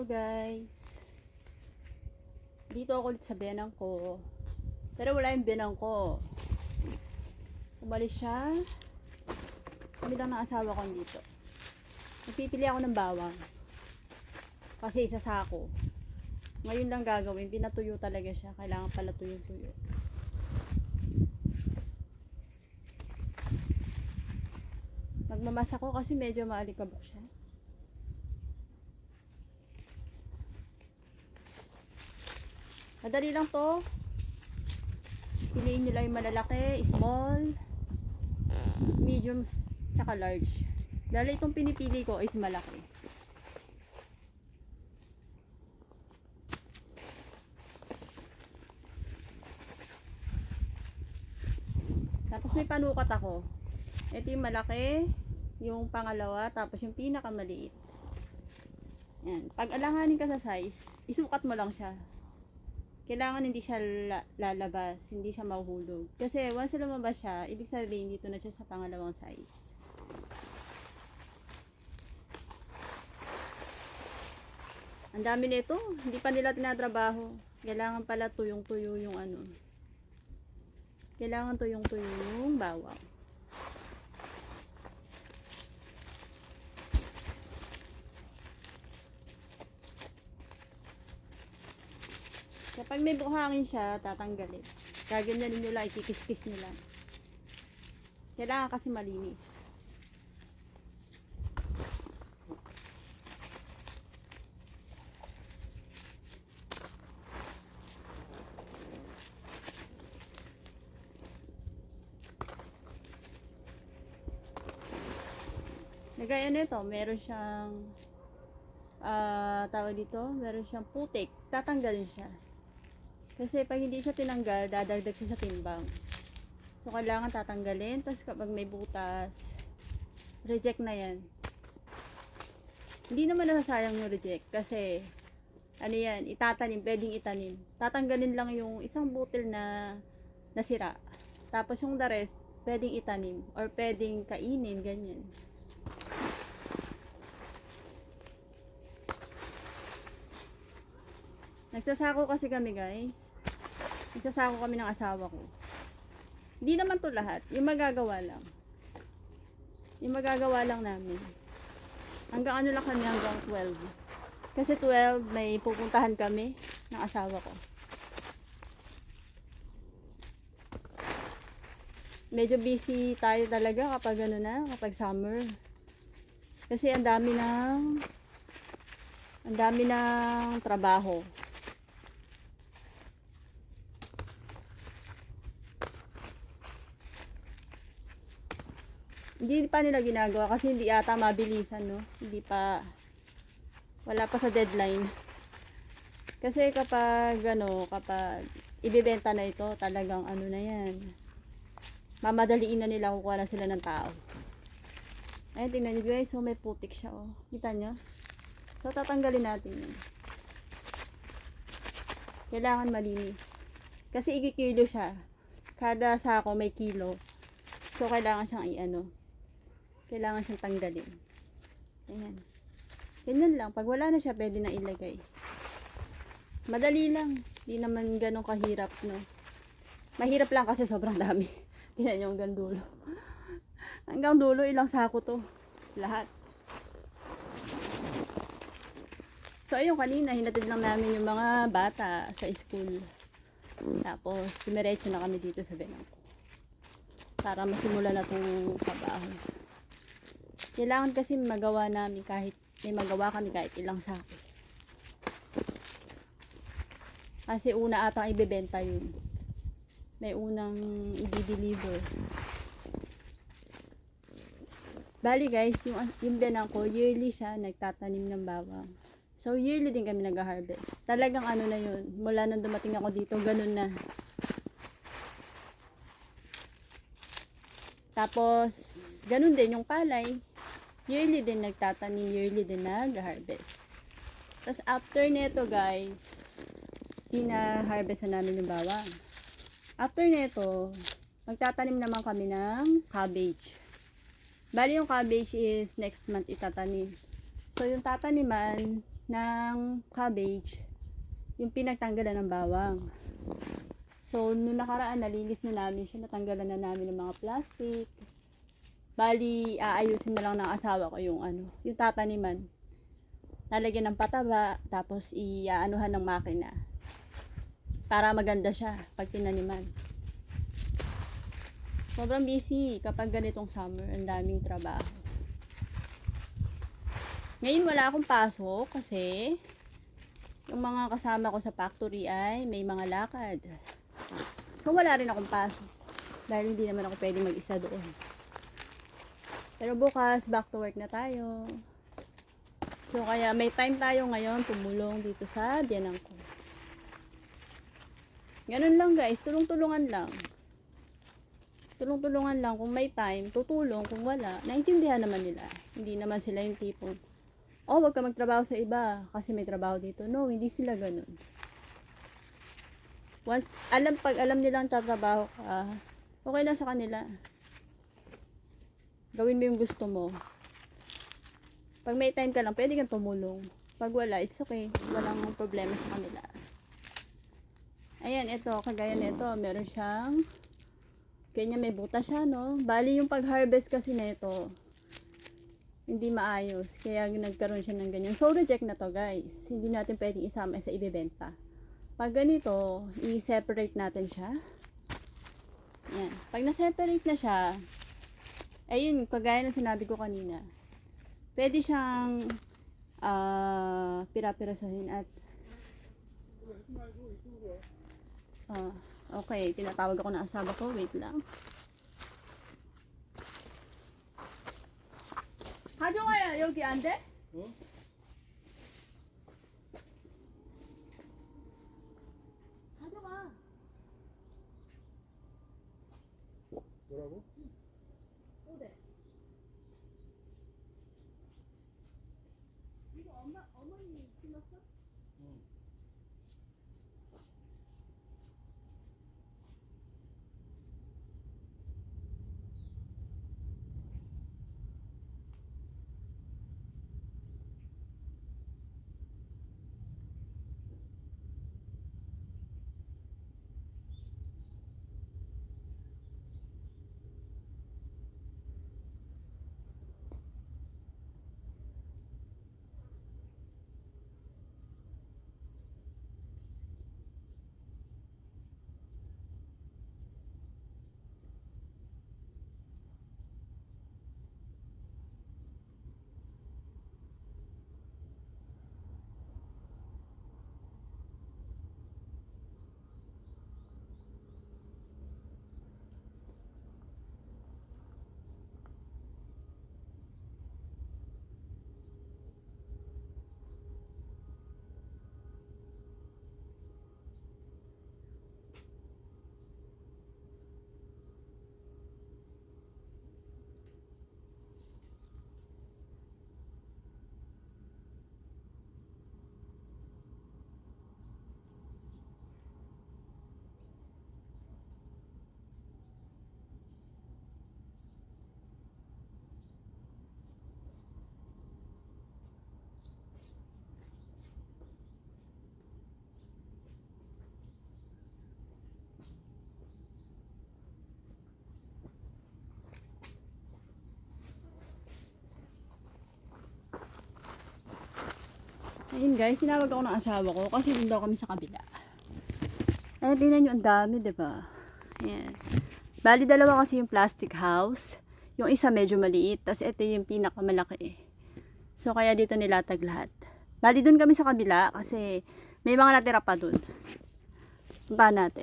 Hello guys. Dito ako sa benang ko. Pero wala yung benang ko. Umalis siya. Kami lang ng asawa ko dito. Nagpipili ako ng bawang. Kasi isa sako. Ngayon lang gagawin. Pinatuyo talaga siya. Kailangan pala tuyo-tuyo. Magmamasa ko kasi medyo maalikabok siya. Madali lang to. Piliin nyo lang yung malalaki, small, medium, tsaka large. Dahil itong pinipili ko is malaki. Tapos may panukat ako. Ito yung malaki, yung pangalawa, tapos yung pinakamaliit. Yan. Pag alanganin ka sa size, isukat mo lang siya kailangan hindi siya la- lalabas, hindi siya mahuhulog. Kasi once lumabas siya, ibig sabihin dito na siya sa pangalawang size. Ang dami nito, hindi pa nila tinatrabaho. Kailangan pala tuyong-tuyo yung ano. Kailangan tuyong-tuyo yung bawang. Kapag may buhangin siya, tatanggalin. Gaganyanin nyo lang, ikikis-kis nyo lang. Kailangan kasi malinis. Nagaya nito, meron siyang ah tawag dito, meron siyang putik, tatanggalin siya. Kasi pag hindi siya tinanggal, dadagdag siya sa timbang. So, kailangan tatanggalin. Tapos kapag may butas, reject na yan. Hindi naman nasasayang yung reject. Kasi, ano yan, itatanim, pwedeng itanim. Tatanggalin lang yung isang butil na nasira. Tapos yung the rest, pwedeng itanim. Or pwedeng kainin, ganyan. Nagsasako kasi kami guys. Nagsasako kami ng asawa ko. Hindi naman to lahat. Yung magagawa lang. Yung magagawa lang namin. Hanggang ano lang kami hanggang 12. Kasi 12 may pupuntahan kami ng asawa ko. Medyo busy tayo talaga kapag ano na, kapag summer. Kasi ang dami ng ang dami ng trabaho. Hindi pa nila ginagawa kasi hindi ata mabilisan, no? Hindi pa, wala pa sa deadline. Kasi kapag, ano, kapag ibibenta na ito, talagang ano na yan. Mamadaliin na nila, kukuha na sila ng tao. Ayun, tingnan nyo guys, so may putik siya, oh. Kita nyo? So, tatanggalin natin yun. Kailangan malinis. Kasi ikikilo siya. Kada sako may kilo. So, kailangan siyang i-ano, kailangan siyang tanggalin. Ayan. Ganyan lang. Pag wala na siya, pwede na ilagay. Madali lang. Hindi naman ganun kahirap, no? Mahirap lang kasi sobrang dami. Tingnan nyo hanggang dulo. Hanggang dulo, ilang sako to. Lahat. So, ayun, kanina, hinatid lang namin yung mga bata sa school. Tapos, dumiretso na kami dito sa Benangko. Para masimula na itong trabaho. Kailangan kasi magawa namin kahit may magawa kami kahit ilang sako. Kasi una atang ibebenta yun. May unang i-deliver. Bali guys, yung, yung benang ko, yearly siya nagtatanim ng bawang. So yearly din kami nag-harvest. Talagang ano na yun, mula nang dumating ako dito, ganun na. Tapos, ganun din yung palay. Yearly din nagtatanim, yearly din nag-harvest. Tapos after nito guys, hina-harvest na namin yung bawang. After nito, magtatanim naman kami ng cabbage. Bali yung cabbage is next month itatanim. So yung tataniman, ng cabbage, yung pinagtanggalan ng bawang. So, nung nakaraan, nalinis na namin siya, natanggalan na namin ng mga plastic. Bali, aayusin na lang ng asawa ko yung ano, yung tataniman. Lalagyan ng pataba, tapos iaanuhan ng makina. Para maganda siya pag tinaniman. Sobrang busy kapag ganitong summer, ang daming trabaho. Ngayon wala akong pasok kasi yung mga kasama ko sa factory ay may mga lakad. So wala rin akong pasok dahil hindi naman ako pwedeng mag-isa doon. Pero bukas back to work na tayo. So kaya may time tayo ngayon tumulong dito sa biyanan ko. Ganun lang guys, tulong-tulungan lang. Tulong-tulungan lang kung may time, tutulong kung wala. Naintindihan naman nila. Hindi naman sila yung tipong oh, wag ka magtrabaho sa iba kasi may trabaho dito. No, hindi sila ganun. Once, alam, pag alam nilang tatrabaho ka, okay lang sa kanila. Gawin mo yung gusto mo. Pag may time ka lang, pwede kang tumulong. Pag wala, it's okay. Walang problema sa kanila. Ayan, ito, kagaya nito, meron siyang, kanya may butas siya, no? Bali yung pag-harvest kasi nito, hindi maayos. Kaya nagkaroon siya ng ganyan. So, reject na to, guys. Hindi natin pwedeng isama sa ibebenta. Pag ganito, i-separate natin siya. Yan. Pag na-separate na siya, ayun, kagaya ng sinabi ko kanina, pwede siyang ah pira-pirasahin at ah okay, tinatawag ako ng asawa ko. Wait lang. 가져가야 여기 안 돼? 어? Ayun guys, sinawag ako ng asawa ko kasi doon daw kami sa kabila. Eh, tingnan nyo, ang dami, ba? Ayan. Bali, dalawa kasi yung plastic house. Yung isa medyo maliit, tapos ito yung pinakamalaki. So, kaya dito nilatag lahat. Bali, doon kami sa kabila kasi may mga natira pa doon. Punta natin.